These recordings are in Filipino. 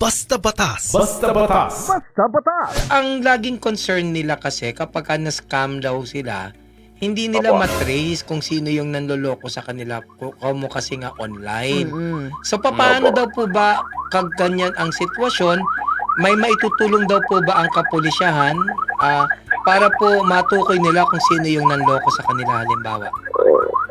Basta Batas. Basta batas. Ang laging concern nila kasi kapag ka na-scam daw sila, hindi nila Opo. matrace kung sino yung nanloloko sa kanila ku- kamo kasi nga online. So paano daw po ba kag ganyan ang sitwasyon? May maitutulong daw po ba ang kapulisyahan ah, para po matukoy nila kung sino yung nanloko sa kanila halimbawa?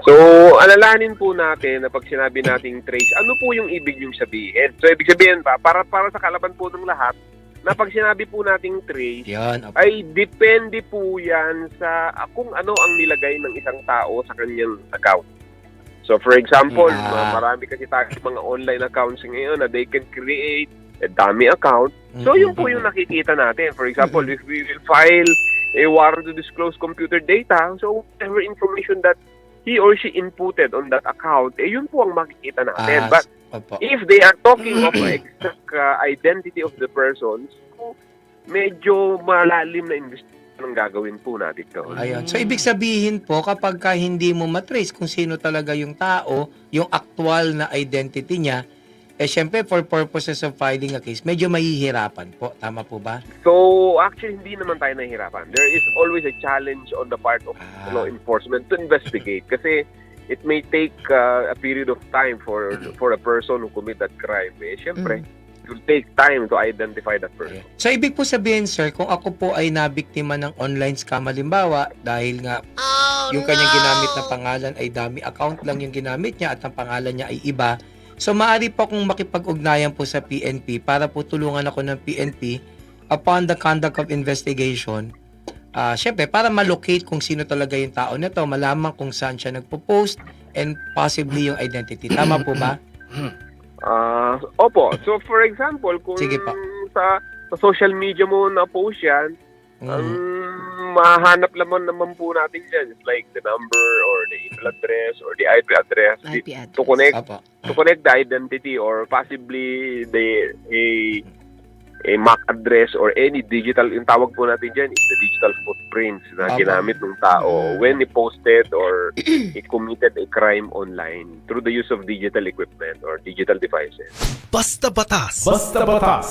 So, alalahanin po natin na pag sinabi nating trace, ano po yung ibig yung sabihin? So, ibig sabihin pa, para, para sa kalaban po ng lahat, na pag sinabi po nating trace, Yan. ay depende po yan sa kung ano ang nilagay ng isang tao sa kanyang account. So, for example, Ah. ma- marami kasi tayo mga online accounts ngayon na they can create a dummy account. So, yun po yung nakikita natin. For example, if we will file a warrant to disclose computer data, so whatever information that he or she inputted on that account, eh, yun po ang makikita natin. Ah, But opo. if they are talking of the exact uh, identity of the persons, so, medyo malalim na investigation ang gagawin po natin doon. Ayun. So, ibig sabihin po, kapag ka hindi mo matrace kung sino talaga yung tao, yung actual na identity niya, eh, syempre, for purposes of filing a case, medyo mahihirapan po. Tama po ba? So, actually, hindi naman tayo nahihirapan. There is always a challenge on the part of Ah. law enforcement to investigate kasi it may take uh, a period of time for for a person who commit that crime. Eh, syempre, it will take time to identify that person. Ayun. So, ibig po sabihin, sir, kung ako po ay nabiktima ng online scam, halimbawa, dahil nga yung kanyang ginamit na pangalan ay dami account lang yung ginamit niya at ang pangalan niya ay iba, so maaari po akong makipag-ugnayan po sa PNP para po tulungan ako ng PNP upon the conduct of investigation. Ah, syempre, para malocate kung sino talaga yung tao na to, malaman kung saan siya nagpo-post and possibly yung identity. Tama po ba? Ah, opo. So, for example, kung Sige po. sa, sa social media mo na-post yan, ang Mm. Mahanap naman naman po natin dyan is like the number or the email address or the IP address IP address. to connect Apo. to connect the identity or possibly the a a MAC address or any digital yung tawag po natin dyan is the digital footprints na Apo. ginamit ng tao when he posted or he committed a crime online through the use of digital equipment or digital devices. Basta Batas. Basta batas.